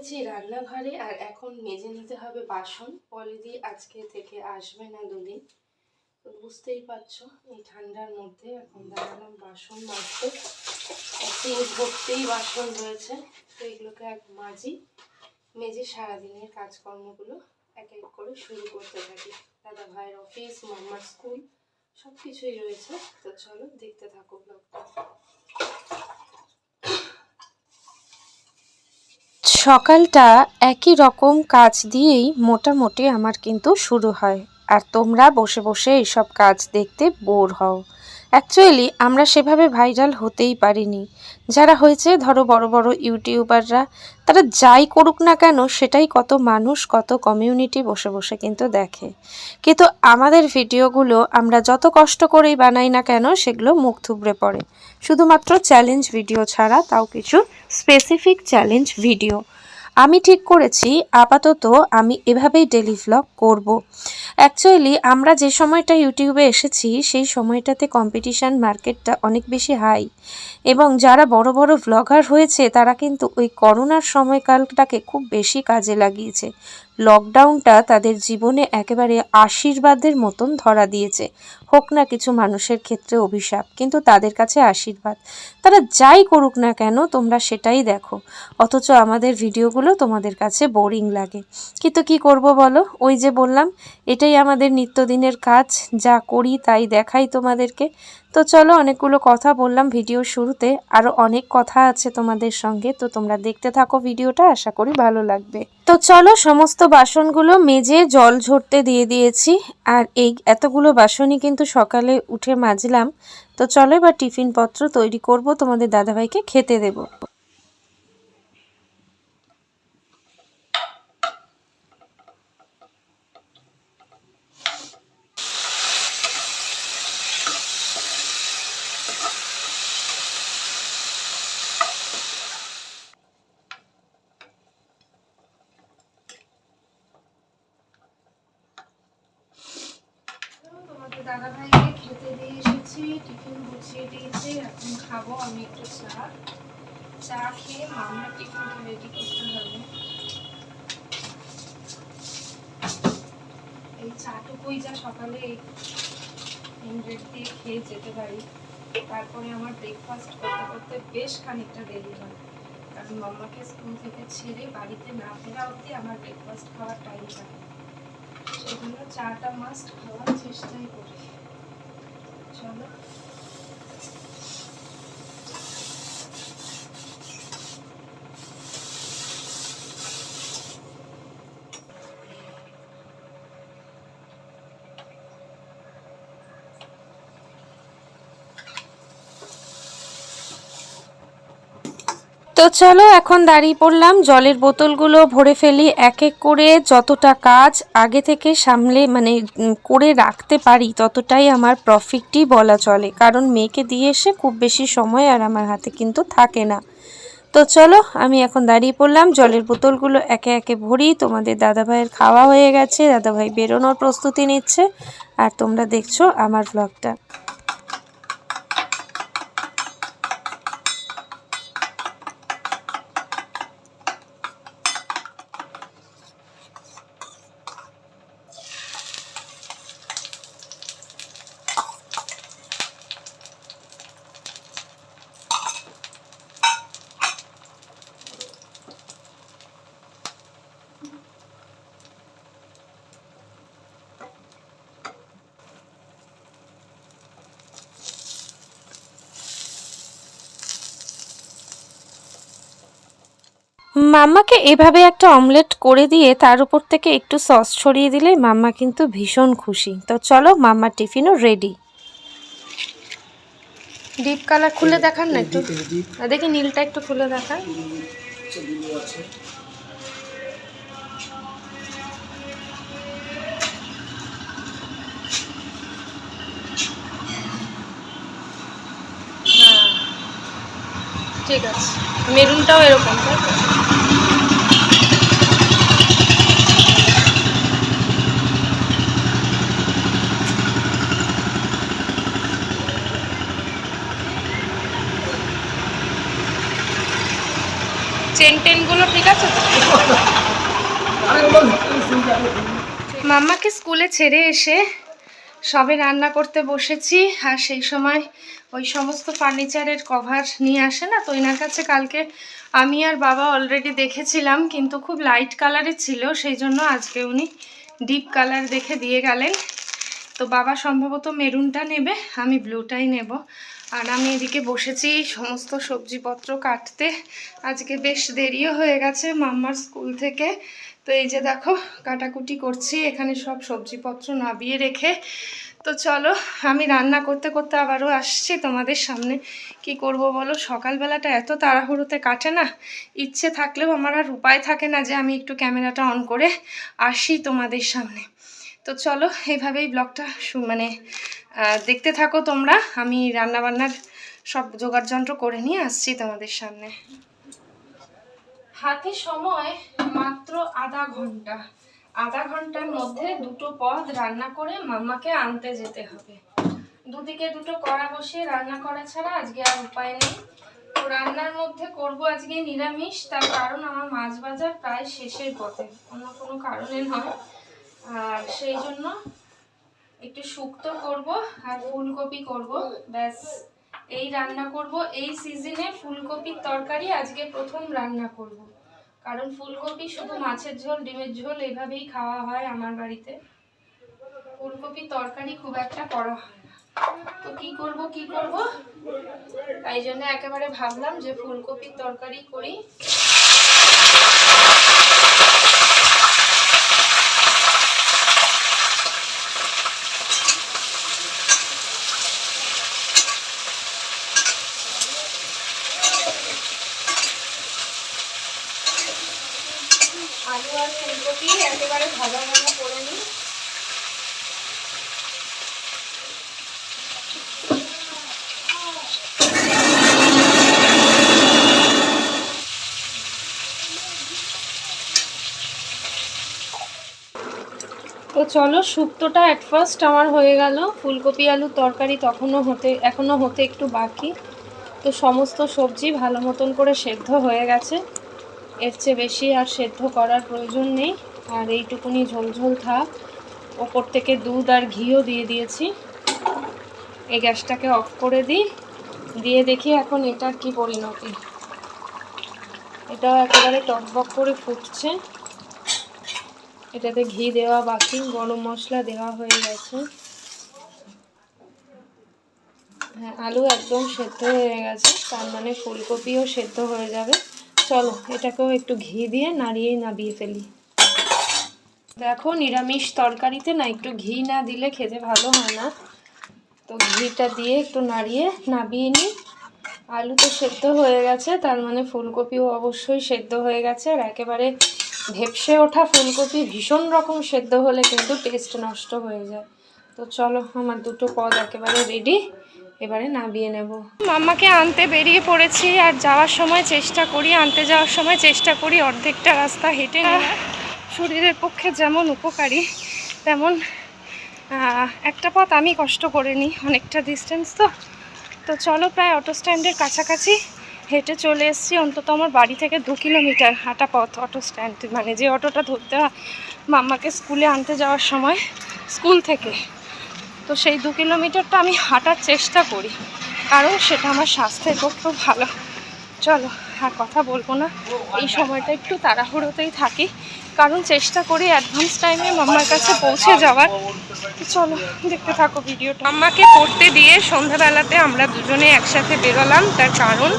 পড়েছি রান্নাঘরে আর এখন মেজে নিতে হবে বাসন। পলিদি আজকে থেকে আসবে না দুদিন। তো বুঝতেই পারছ, এই ঠান্ডার মধ্যে এখন দাঁড়ালাম বাসন মাজতে। ভর্তিই বাসন রয়েছে, তো এগুলোকে এক মাজি। মেজে সারাদিনের কাজকর্মগুলো এক এক করে শুরু করতে থাকি। দাদা ভাইয়ের অফিস মাম্মার স্কুল সব কিছুই রয়েছে। তো চলো দেখতে থাকো ব্লগটা সকালটা একই রকম কাজ দিয়েই মোটামুটি আমার কিন্তু শুরু হয়। আর তোমরা বসে বসে এইসব কাজ দেখতে বোর হও। অ্যাকচুয়ালি আমরা সেভাবে ভাইরাল হতেই পারিনি। যারা হয়েছে, ধরো বড় বড় ইউটিউবাররা, তারা যাই করুক না কেন, সেটাই কত মানুষ, কত কমিউনিটি বসে বসে কিন্তু দেখে। কিন্তু আমাদের ভিডিওগুলো আমরা যত কষ্ট করেই বানাই না কেন, সেগুলো মুখ থুবড়ে পড়ে। শুধুমাত্র চ্যালেঞ্জ ভিডিও ছাড়া তাও কিছু স্পেসিফিক চ্যালেঞ্জ ভিডিও আমি ঠিক করেছি, আপাতত আমি এভাবেই ডেলি ভ্লগ করব। অ্যাকচুয়ালি আমরা যে সময়টা ইউটিউবে এসেছি, সেই সময়টাতে কম্পিটিশান মার্কেটটা অনেক বেশি হাই এবং যারা বড় বড় ভ্লগার হয়েছে, তারা কিন্তু ওই করোনার সময়কালটাকে খুব বেশি কাজে লাগিয়েছে। লকডাউনটা তাদের জীবনে একেবারে আশীর্বাদের মতন ধরা দিয়েছে। হোক না কিছু মানুষের ক্ষেত্রে অভিশাপ, কিন্তু তাদের কাছে আশীর্বাদ। তারা যাই করুক না কেন, তোমরা সেটাই দেখো। অথচ আমাদের ভিডিওগুলো তোমাদের কাছে বোরিং লাগে। কিন্তু কি করব বলো? ওই যে বললাম, এটাই আমাদের নিত্যদিনের কাজ। যা করি তাই দেখাই তোমাদেরকে। তো চলো, অনেকগুলো কথা বললাম ভিডিও শুরুতে। আরও অনেক কথা আছে তোমাদের সঙ্গে, তো তোমরা দেখতে থাকো ভিডিওটা, আশা করি ভালো লাগবে। তো চলো, সমস্ত বাসনগুলো মেজে জল ঝরতে দিয়ে দিয়েছি। আর এই এতগুলো বাসনই কিন্তু সকালে উঠে মাজলাম। তো চলো, এবার টিফিন পত্র তৈরি করব, তোমাদের দাদাভাইকে খেতে দেবো তোমাদের দাদা ভাইকে খেতে দিয়ে এসেছি টিফিন গুছিয়ে দিয়েছি এখন খাব আমি একটু চা চা খেয়ে মামার টিফিনটা রেডি করতে হবে এই চাটুকুই যা সকালে ব্রেড দিয়ে খেয়ে যেতে পারি, তারপরে আমার ব্রেকফাস্ট করতে করতে বেশ খানিকটা দেরি হয়। কারণ মাম্মাকে স্কুল থেকে ছেড়ে বাড়িতে না ফেরা অবধি আমার ব্রেকফাস্ট খাওয়ার টাইম থাকে। সেজন্য চাটা মাস্ট খাওয়ার চেষ্টাই করি। চলো। তো চলো, এখন দাঁড়িয়ে পড়লাম। জলের বোতলগুলো ভরে ফেলি, এক এক করে যতটা কাজ আগে থেকে সামলে মানে করে রাখতে পারি, ততটাই আমার প্রফিটই বলা চলে। কারণ মেয়েকে দিয়ে এসে খুব বেশি সময় আর আমার হাতে কিন্তু থাকে না। তো চলো, আমি এখন দাঁড়িয়ে পড়লাম। জলের বোতলগুলো একে একে ভরি। তোমাদের দাদাভাইয়ের খাওয়া হয়ে গেছে। দাদাভাই বেরোনোর প্রস্তুতি নিচ্ছে। আর তোমরা দেখছ আমার ভ্লগটা মাম্মাকে এভাবে একটা অমলেট করে দিয়ে তার উপর থেকে একটু সস ছড়িয়ে দিলে মাম্মা কিন্তু ভীষণ খুশি। তো চলো মাম্মার টিফিনও রেডি ডিপ কালার খুলে দেখান না একটু। দেখি নীলটা একটু খুলে দেখান। হ্যাঁ ঠিক আছে। মেরুনটাও এরকম তাই তো? চেন টেনগুলো ঠিক আছে তো মাম্মাকে স্কুলে ছেড়ে এসে সবে রান্না করতে বসেছি, আর সেই সময় ওই সমস্ত ফার্নিচারের কভার নিয়ে আসে না, তো এনার কাছে কালকে আমি আর বাবা অলরেডি দেখেছিলাম, কিন্তু খুব লাইট কালারের ছিল, সেই জন্য আজকে উনি ডিপ কালার দেখে দিয়ে গেলেন। তো বাবা সম্ভবত মেরুনটা নেবে, আমি ব্লুটাই নেব। আর আমি এদিকে বসেছি সমস্ত সবজিপত্র কাটতে। আজকে বেশ দেরিও হয়ে গেছে মাম্মার স্কুল থেকে। তো এই যে দেখো, কাটাকুটি করছি, এখানে সব সবজিপত্র নাবিয়ে রেখে। তো চলো, আমি রান্না করতে করতে আবারও আসছি তোমাদের সামনে। কি করব বলো? সকালবেলাটা এত তাড়াহুড়োতে কাটে না। ইচ্ছে থাকলেও আমার আর উপায় থাকে না যে আমি একটু ক্যামেরাটা অন করে আসি তোমাদের সামনে। তো চলো এইভাবেই ব্লগটা মানে দেখতে থাকো তোমরা। আমি রান্নাবান্নার সব জোগাড় যন্ত্র করে নিয়ে আসছি তোমাদের সামনে। হাতে সময় মাত্র আধা ঘণ্টা। আধা ঘণ্টার মধ্যে দুটো পদ রান্না করে মামাকে আনতে যেতে হবে। দুদিকে দুটো কড়া বসিয়ে রান্না করা ছাড়া আজকে আর উপায় নেই। তো রান্নার মধ্যে করব আজকে নিরামিষ, তার কারণ আমার মাছ বাজার প্রায় শেষের পথে। অন্য কোনো কারণে নয়। আর সেই জন্য একটু শুক্তো করব আর ফুলকপি করব। ব্যাস, এই রান্না করব। এই সিজনে ফুলকপির তরকারি আজকে প্রথম রান্না করব। কারণ ফুলকপি শুধু মাছের ঝোল, ডিমের ঝোল এভাবেই খাওয়া হয় আমার বাড়িতে। ফুলকপি তরকারি খুব একটা করা হয় তো কি করব কি করব? তাই জন্য একেবারে ভাবলাম যে ফুলকপির তরকারি করি। আলু আর ফুলকপি একেবারে ভাজা ভাজা করে নিই। তো চলো শুক্তোটা অ্যাট ফার্স্ট আমার হয়ে গেল। ফুলকপি আলুর তরকারি তখনও হতে, এখনও হতে একটু বাকি। তো সমস্ত সবজি ভালো মতন করে সেদ্ধ হয়ে গেছে। এর চেয়ে বেশি আর সেদ্ধ করার প্রয়োজন নেই। আর এইটুকুনি ঝোলঝোল থাক। ওপর থেকে দুধ আর ঘিও দিয়ে দিয়েছি। এই গ্যাসটাকে অফ করে দিই। দিয়ে দেখি এখন এটার কি পরিণতি। এটাও একেবারে টকবক করে ফুটছে। এটাতে ঘি দেওয়া বাকি, গরম মশলা দেওয়া হয়ে গেছে। হ্যাঁ আলু একদম সেদ্ধ হয়ে গেছে। তার মানে ফুলকপিও সেদ্ধ হয়ে যাবে। চলো, এটাকেও একটু ঘি দিয়ে নাড়িয়ে নাবিয়ে ফেলি। দেখো, নিরামিষ তরকারিতে না একটু ঘি না দিলে খেতে ভালো হয় না। তো ঘিটা দিয়ে একটু নাড়িয়ে নাবিয়ে নিই। আলু তো সেদ্ধ হয়ে গেছে, তার মানে ফুলকপিও অবশ্যই সেদ্ধ হয়ে গেছে। আর একেবারে ভেপসে ওঠা ফুলকপি ভীষণ রকম সেদ্ধ হলে কিন্তু টেস্ট নষ্ট হয়ে যায়। তো চলো, আমার দুটো পদ একেবারে রেডি এবারে নামিয়ে নেব। মাম্মাকে আনতে বেরিয়ে পড়েছি আর যাওয়ার সময় চেষ্টা করি, আনতে যাওয়ার সময় চেষ্টা করি, অর্ধেকটা রাস্তা হেঁটে শরীরের পক্ষে যেমন উপকারী, তেমন একটা পথ আমি কষ্ট করে নিই, অনেকটা ডিস্টেন্স তো। তো চলো প্রায় অটো স্ট্যান্ডের কাছাকাছি হেঁটে চলে এসেছি, অন্তত আমার বাড়ি থেকে দু কিলোমিটার হাঁটা পথ অটো স্ট্যান্ড মানে যে অটোটা ধরতে মাম্মাকে স্কুলে আনতে যাওয়ার সময়, স্কুল থেকে। তো সেই দু কিলোমিটারটা আমি হাঁটার চেষ্টা করি, কারণ সেটা আমার স্বাস্থ্যের পক্ষেও ভালো। চলো, আর কথা বলব না। এই সময়টা একটু তাড়াহুড়োতেই থাকি, কারণ চেষ্টা করি অ্যাডভান্স টাইমে মাম্মার কাছে পৌঁছে যাওয়ার। চলো, দেখতে থাকো ভিডিওটা। আম্মাকে পড়তে দিয়ে সন্ধ্যাবেলাতে আমরা দুজনে একসাথে বেরোলাম, তার কারণ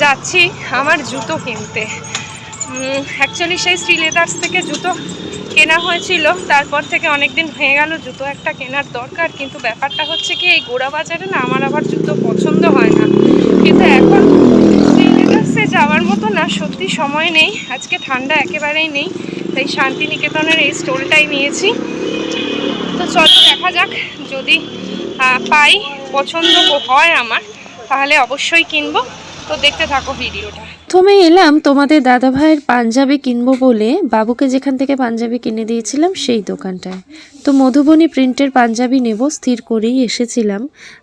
যাচ্ছি আমার জুতো কিনতে। অ্যাকচুয়ালি সেই শ্রীলেদার্স থেকে জুতো কেনা হয়েছিল, তারপর থেকে অনেক দিন হয়ে গেল জুতো একটা কেনার দরকার, কিন্তু ব্যাপারটা হচ্ছে কি, এই গোড়া বাজারে না আমার আবার জুতো পছন্দ হয় না। কিন্তু এখন শ্রীলেদার্সে যাওয়ার মতো না, সত্যি সময় নেই, আজকে ঠান্ডা একেবারেই নেই, তাই শান্তিনিকেতনের এই স্টোলটাই নিয়েছি। তো চলো দেখা যাক, যদি পাই, পছন্দ হয় আমার, তাহলে অবশ্যই কিনবো। তো দেখতে থাকো ভিডিওটা। প্রথমে এলাম তোমাদের দাদা ভাইয়ের পাঞ্জাবি কিনবো বলে। বাবুকে যেখান থেকে পাঞ্জাবি কিনে দিয়েছিলাম সেই দোকানটায়। তো মধুবনী প্রিন্টের পাঞ্জাবি নেব স্থির করেই এসেছিলাম।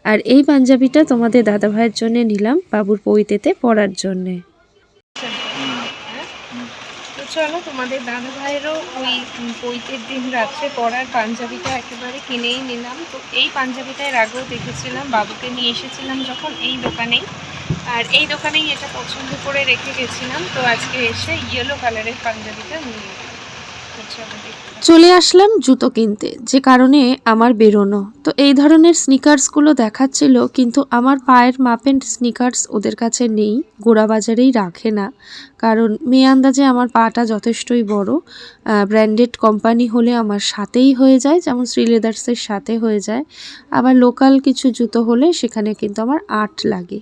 আর এই পাঞ্জাবিটা তোমাদের দাদা ভাইয়ের জন্য নিলাম বাবুর পৈতেতে পরার জন্যে। চলো তোমাদের দাদা ভাইয়েরও ওই পৈতের দিন রাত্রে পরার পাঞ্জাবিটা একেবারে কিনেই নিলাম। তো এই পাঞ্জাবিটা এর আগেও দেখেছিলাম বাবুকে নিয়ে এসেছিলাম যখন এই দোকানেই। আর এই দোকানেই এটা পছন্দ করে রেখে গেছিলাম। তো আজকে এসে ইয়েলো কালারের পাঞ্জাবিটা নিয়ে। চলে আসলাম জুতো কিনতে, যে কারণে আমার বেরোনো। তো এই ধরনের স্নিকার্সগুলো দেখাচ্ছিল, কিন্তু আমার পায়ের মাপের স্নিকার্স ওদের কাছে নেই গোড়া বাজারেই রাখে না। কারণ মেয়ে আন্দাজে আমার পাটা যথেষ্টই বড় ব্র্যান্ডেড কোম্পানি হলে আমার সাথেই হয়ে যায়, যেমন শ্রী লেদার্সের সাথে হয়ে যায়। আবার লোকাল কিছু জুতো হলে সেখানে কিন্তু আমার আট লাগে।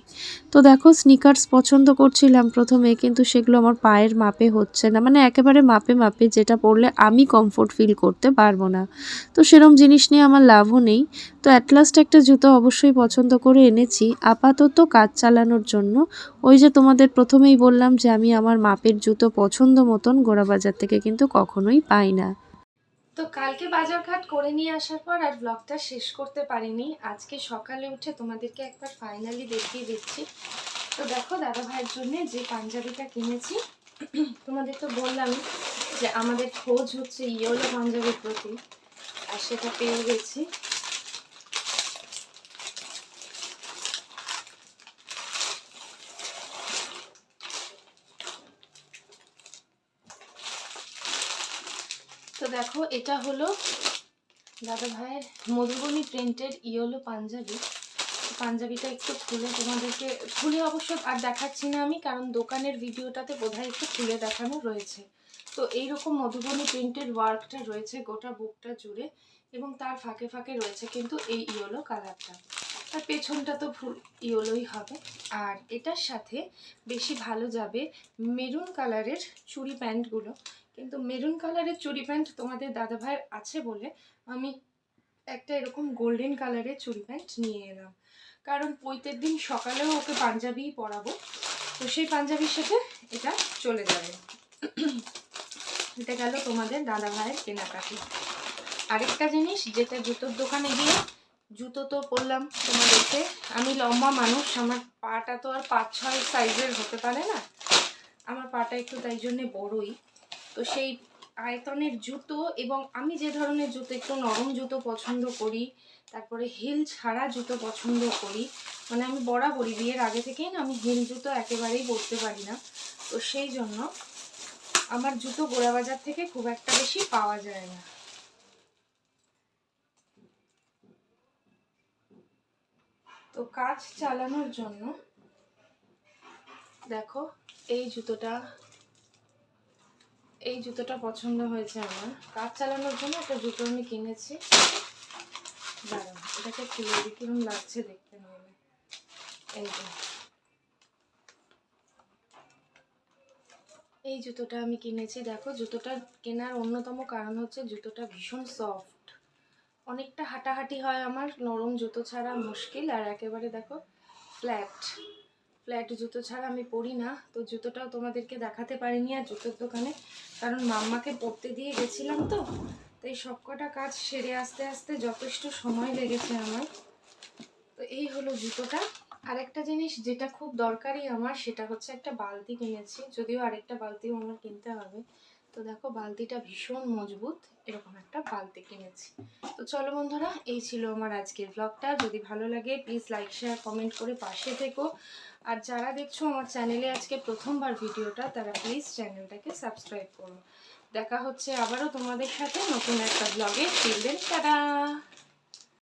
তো দেখো স্নিকার্স পছন্দ করছিলাম প্রথমে, কিন্তু সেগুলো আমার পায়ের মাপে হচ্ছে না। মানে একেবারে মাপে মাপে যেটা পরলে আমি কমফোর্ট ফিল করতে পারব না। তো সেরম জিনিস নিয়ে আমার লাভও নেই। তো অ্যাটলাস্ট একটা জুতো অবশ্যই পছন্দ করে এনেছি। আপাতত কাজ চালানোর জন্য। ওই যে তোমাদের প্রথমেই বললাম যে আমি আমার মাপের জুতো পছন্দ মতন গোড়া বাজার থেকে কিন্তু কখনোই পাই না। তো কালকে বাজার ঘাট করে নিয়ে আসার পর আর ব্লগটা শেষ করতে পারিনি। আজকে সকালে উঠে তোমাদেরকে একবার ফাইনালি দেখিয়ে দিচ্ছি। তো দেখো দাদা ভাইয়ের জন্য যে পাঞ্জাবিটা কিনেছি, তোমাদের তো বললাম যে আমাদের খোঁজ হচ্ছে ইয়েলো পাঞ্জাবির প্রতি, আর সেটা পেয়ে গেছি। দেখো, এটা হলো দাদা ভাইয়ের মধুবনী প্রিন্টেড ইয়েলো পাঞ্জাবি। পাঞ্জাবিটা একটু খুলে তোমাদেরকে, খুলে অবশ্য আর দেখাচ্ছি না আমি, কারণ দোকানের ভিডিওটাতে বোধহয় একটু খুলে দেখানো রয়েছে। তো এইরকম মধুবনী প্রিন্টেড ওয়ার্কটা রয়েছে গোটা বুকটা জুড়ে এবং তার ফাঁকে ফাঁকে রয়েছে কিন্তু এই ইয়েলো কালারটা। আর পেছনটা তো ফুল ইয়েলোই হবে। আর এটার সাথে বেশি ভালো যাবে মেরুন কালারের চুড়ি প্যান্টগুলো। কিন্তু মেরুন কালারের চুড়ি প্যান্ট তোমাদের দাদা ভাইয়ের আছে বলে আমি একটা এরকম গোল্ডেন কালারের চুড়ি প্যান্ট নিয়ে এলাম। কারণ পৈতের দিন সকালেও ওকে পাঞ্জাবিই পরাবো, তো সেই পাঞ্জাবির সাথে এটা চলে যাবে। এটা গেল তোমাদের দাদা ভাইয়ের কেনাকাটি। আরেকটা জিনিস, যেটা জুতোর দোকানে গিয়ে জুতো তো পরলাম তোমাদেরকে, আমি লম্বা মানুষ, আমার পাটা তো আর পাঁচ ছয় সাইজের হতে পারে না। আমার পাটা একটু তাই জন্যে বড়ই। তো সেই আয়তনের জুতো এবং আমি যে ধরনের জুতো, একটু নরম জুতো পছন্দ করি, তারপরে হিল ছাড়া জুতো পছন্দ করি মানে আমি বরাবরই, বিয়ের আগে থেকেই না আমি হিল জুতো একেবারেই পরতে পারি না। তো সেই জন্য আমার জুতো গোড়া বাজার থেকে খুব একটা বেশি পাওয়া যায় না। তো কাজ চালানোর জন্য, দেখো, এই জুতোটা এই জুতোটা পছন্দ হয়েছে আমার। কাজ চালানোর জন্য একটা জুতো আমি কিনেছি। দাঁড়াও, এটাকে খুলে দিই কিরম লাগছে দেখতে হবে এই যে। এই জুতোটা আমি কিনেছি। দেখো, জুতোটা কেনার অন্যতম কারণ হচ্ছে জুতোটা ভীষণ সফট অনেকটা হাঁটাহাঁটি হয় আমার, নরম জুতো ছাড়া মুশকিল। আর একেবারে দেখো ফ্ল্যাট ফ্ল্যাট জুতো ছাড়া আমি পরি না। তো জুতোটাও তোমাদেরকে দেখাতে পারিনি আর জুতোর দোকানে। কারণ মাম্মাকে পরতে দিয়ে গেছিলাম তো। তো এই সবকটা কাজ সেরে আস্তে আস্তে যথেষ্ট সময় লেগেছে আমার। তো এই হলো জুতোটা। আর একটা জিনিস যেটা খুব দরকারি আমার, সেটা হচ্ছে একটা বালতি কিনেছি। যদিও আরেকটা বালতিও আমার কিনতে হবে। তো দেখো, বালতিটা ভীষণ মজবুত। এরকম একটা বালতি কিনেছি। তো চলো বন্ধুরা, এই ছিল আমার আজকের ব্লগটা যদি ভালো লাগে প্লিজ লাইক শেয়ার কমেন্ট করে পাশে থেকো। আর যারা দেখছ আমার চ্যানেলে আজকে প্রথমবার ভিডিওটা, তারা প্লিজ চ্যানেলটাকে সাবস্ক্রাইব করো। দেখা হচ্ছে আবারও তোমাদের সাথে নতুন একটা ব্লগে ফিরবেন টাটা